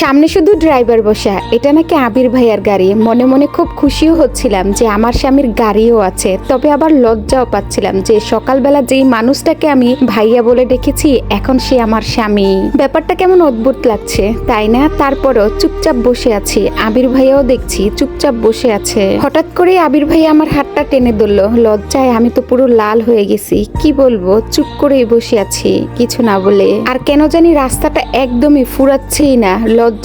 সামনে শুধু ড্রাইভার বসা, এটা নাকি আবির ভাইয়ার গাড়ি। মনে মনে খুব খুশিও হচ্ছিলাম যে আমার স্বামীর গাড়িও আছে। তবে আবার লজ্জাও পাচ্ছিলাম যে সকালবেলা যেই মানুষটাকে আমি ভাইয়া বলে ডেকেছি, এখন সে আমার স্বামী। ব্যাপারটা কেমন অদ্ভুত লাগছে, তাই না? তারপরও চুপচাপ বসে আছি। আবির ভাইয়াও দেখছি চুপচাপ বসে আছে। হঠাৎ করে আবির ভাইয়া আমার হাতটা টেনে ধরলো। লজ্জায় আমি তো পুরো লাল হয়ে গেছি। কি বলব? চুপ করেই বসে আছি, কিছু না বলে। আর কেন জানি রাস্তাটা একদমই ফুরাচ্ছেই না।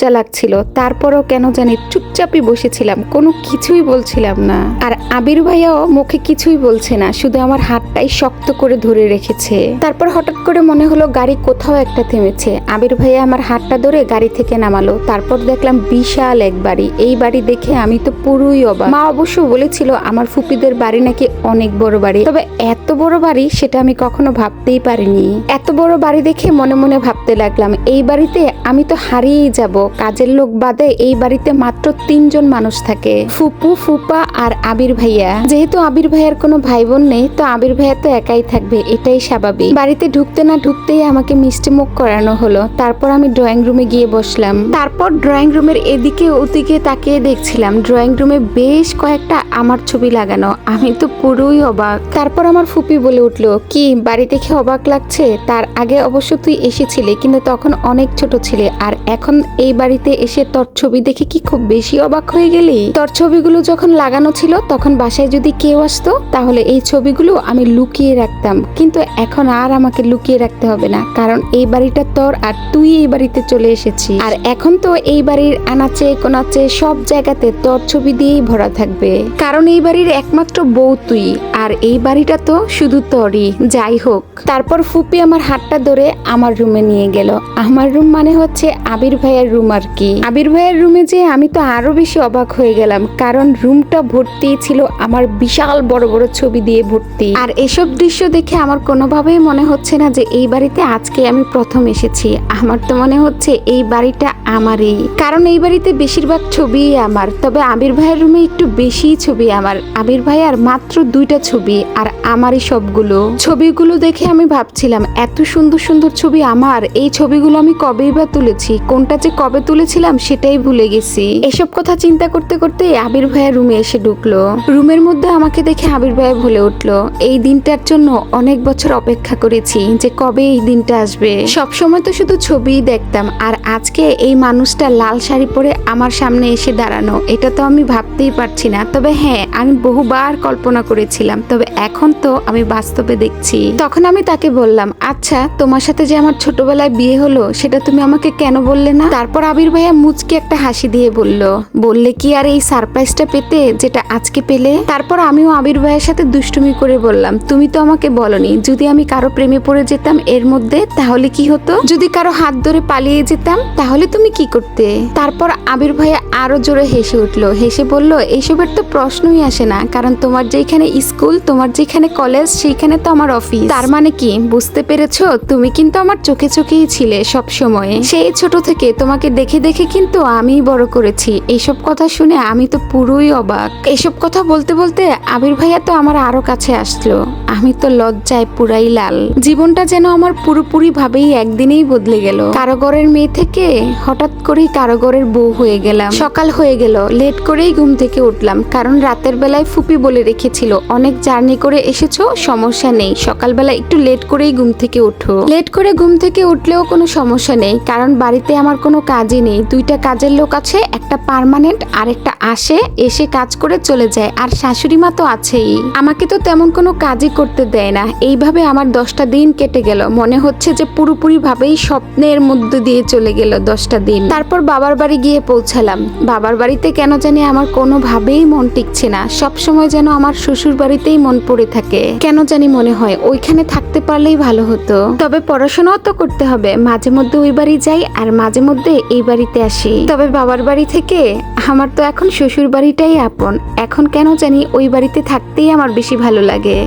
লাগছিল। তারপরও কেন জানি চুপচাপই বসেছিলাম, কোনো কিছুই বলছিলাম না। আর আবির ভাইয়াও মুখে কিছুই বলছে না, শুধু আমার হাতটাই শক্ত করে ধরে রেখেছে। তারপর হঠাৎ করে মনে হলো গাড়ি কোথাও একটা থেমেছে। আবির ভাইয়া আমার হাতটা ধরে গাড়ি থেকে নামালো, তারপর দেখলাম বিশাল এক বাড়ি। এই বাড়ি দেখে আমি তো পুরোই অবাক। মা অবশ্য বলেছিল আমার ফুপিদের বাড়ি নাকি অনেক বড় বাড়ি, তবে এত বড় বাড়ি সেটা আমি কখনো ভাবতেই পারিনি। এত বড় বাড়ি দেখে মনে মনে ভাবতে লাগলাম, এই বাড়িতে আমি তো হারিয়েই যাব, কাজের লোক বাদে এই বাড়িতে মাত্র তিনজন মানুষ থাকে। ফুপু, ফুপা আর আবির ভাইয়া। যেহেতু আবির ভাইয়ার কোনো ভাই বোন নেই, তো আবির ভাইয়া তো একাই থাকবে, এটাই স্বাভাবিক। বাড়িতে ঢুকতে না ঢুকতেই আমাকে মিষ্টি মুখ করানো হলো। তারপর আমি ড্রয়িং রুমে গিয়ে বসলাম। তারপর ড্রয়িং রুমের এদিকে ওদিকে তাকিয়ে দেখছিলাম ড্রয়িং রুমে বেশ কয়েকটা আমার ছবি লাগানো। আমি তো পুরোই অবাক। তারপর আমার ফুপি বলে উঠল, কি, বাড়ি দেখে অবাক লাগছে? তার আগে অবশ্য তুই এসেছিলি, কিন্তু তখন অনেক ছোট ছিলে, আর এখন এই বাড়িতে এসে তোর ছবি দেখে কি খুব বেশি অবাক হয়ে গেলি? তোর ছবিগুলো যখন লাগানো ছিল, তখন বাসায় যদি কেউ আসতো, তাহলে এই ছবিগুলো আমি লুকিয়ে রাখতাম। কিন্তু এখন আর আমাকে লুকিয়ে রাখতে হবে না, কারণ এই বাড়িটা তোর আর তুই এই বাড়িতে চলে এসেছিস। আর এখন তো এই বাড়ির আনাচে, কোনাচে সব জায়গাতে তোর ছবি দিয়েই ভরা থাকবে। কারণ এই বাড়ির একমাত্র বউ তুই, আর এই বাড়িটা তো শুধু তোরই। যাই হোক, তারপর ফুপি আমার হাতটা ধরে আমার রুমে নিয়ে গেল। আমার রুম মানে হচ্ছে আবির ভাইয়ের রুম আর কি। আবির ভাইয়ের রুমে যে আমি তো আরও বেশি অবাক হয়ে গেলাম, কারণ রুমটা ভর্তি ছিল আমার বিশাল বড় বড় ছবি দিয়ে ভর্তি। আর এসব দৃশ্য দেখে আমার কোনোভাবেই মনে হচ্ছে না যে এই বাড়িতে আজকে আমি প্রথম এসেছি। আমার তো মনে হচ্ছে এই বাড়িটা আমারই। কারণ এই বাড়িতে বেশিরভাগ ছবিই আমার, তবে আবির ভাইয়ের রুমে একটু বেশি ছবি আমার। আবির আর মাত্র দুইটা ছবি, আর আমারই সবগুলো। ছবিগুলো দেখে আমি ভাবছিলাম, এত সুন্দর সুন্দর ছবি আমার, এই ছবিগুলো আমি কবেই বা তুলেছি? কোনটা যে কবে তুলেছিলাম সেটাই ভুলে গেছি। এসব কথা চিন্তা করতে করতে আবির ভাইয়া রুমে এসে ঢুকলো। রুমের মধ্যে আমাকে দেখে আবির ভাইয়া বলে উঠল, এই দিনটার জন্য অনেক বছর অপেক্ষা করেছি যে কবে এই দিনটা আসবে। সব সময় তো শুধু ছবিই দেখতাম, আর আজকে এই মানুষটা লাল শাড়ি পরে আমার সামনে এসে দাঁড়ানো, এটা তো আমি ভাবতেই পারছি না। তবে হ্যাঁ আমি বহুবার কল্পনা করেছিলাম, তবে এখন তো আমি বাস্তবে দেখছি। তখন আমি তাকে বললাম আচ্ছা তোমার সাথে যে আমার ছোটবেলায় বিয়ে হলো, সেটা তুমি আমাকে কেন বললে না? তারপর আবির ভাইয়া মুচকে একটা হাসি দিয়ে বলল বললে কি আর এই সারপ্রাইজটা পেতে যেটা আজকে পেলে? তারপর আমিও আবির ভাইয়ের সাথে দুষ্টুমি করে বললাম, তুমি তো আমাকে বলনি, যদি আমি কারও প্রেমে পড়ে যেতাম এর মধ্যে, তাহলে কি হতো? যদি কারও হাত ধরে পালিয়ে যেতাম, তাহলে তুমি কি করতে? তারপর আবির ভাইয়া আরও জোরে হেসে উঠল, হেসে বলল এইসবের তো প্রশ্নই আসে না, কারণ তোমার যেখানে স্কুল, তোমার যেখানে কলেজ, সেইখানে তো আমার অফিস তার মানে কি? বুঝতে পেরেছ? তুমি কিন্তু আমার চোখে চোখেই ছিলে সব সময় সেই ছোট থেকে তোমাকে দেখে দেখে কিন্তু আমি বড় করেছি। এইসব কথা শুনে আমি তো পুরোই অবাক। এইসব কথা বলতে বলতে আবির ভাইয়া তো আমার আরও কাছে আসলো। আমি তো লজ্জায় পুরাই লাল। জীবনটা যেন আমার পুরোপুরি ভাবেই একদিনেই বদলে গেল। কারোগরের মেয়ে থেকে হঠাৎ করেই কারোগরের বউ হয়ে গেলাম। সকাল হয়ে গেল, লেট করেই ঘুম থেকে উঠলাম। কারণ রাতের বেলায় ফুপি বলে রেখেছিল, অনেক জার্নি করে এসেছ, সমস্যা নেই। সকালবেলা একটু লেট করেই ঘুম থেকে উঠো লেট করে ঘুম থেকে উঠলেও কোনো সমস্যা নেই, কারণ বাড়িতে আমার কোনো কাজই নেই। দুইটা কাজের লোক আছে, একটা পার্মানেন্ট আরেকটা আসে, এসে কাজ করে চলে যায়। আর শাশুড়ি মা তো আছেই। আমাকে তো তেমন কোনো কাজই করতে দেয় না। এইভাবে আমার দশটা দিন কেটে গেল। মনে হচ্ছে যে পুরোপুরি ভাবেই স্বপ্নের মধ্যে দিয়ে চলে গেল দশটা দিন। তারপর বাবার বাড়ি গিয়ে পৌঁছালাম। বাবার বাড়িতে কেন জানি আমার কোনোভাবেই মন টিকছে না। সব সময় যেন আমার শ্বশুর বাড়িতেই মন পড়ে থাকে। কেন জানি মনে হয়, ওইখানে থাকতে পারলেই ভালো হতো। তবে পড়াশোনাও তো করতে হবে। মাঝে মধ্যে ওই বাড়ি যাই আর মাঝে মধ্যে এই বাড়িতে আসি। তবে বাবার বাড়ি থেকে আমার তো এখন শ্বশুর বাড়িটাই আপন। এখন কেন জানি ওই বাড়িতে থাকতেই আমার বেশি ভালো লাগে।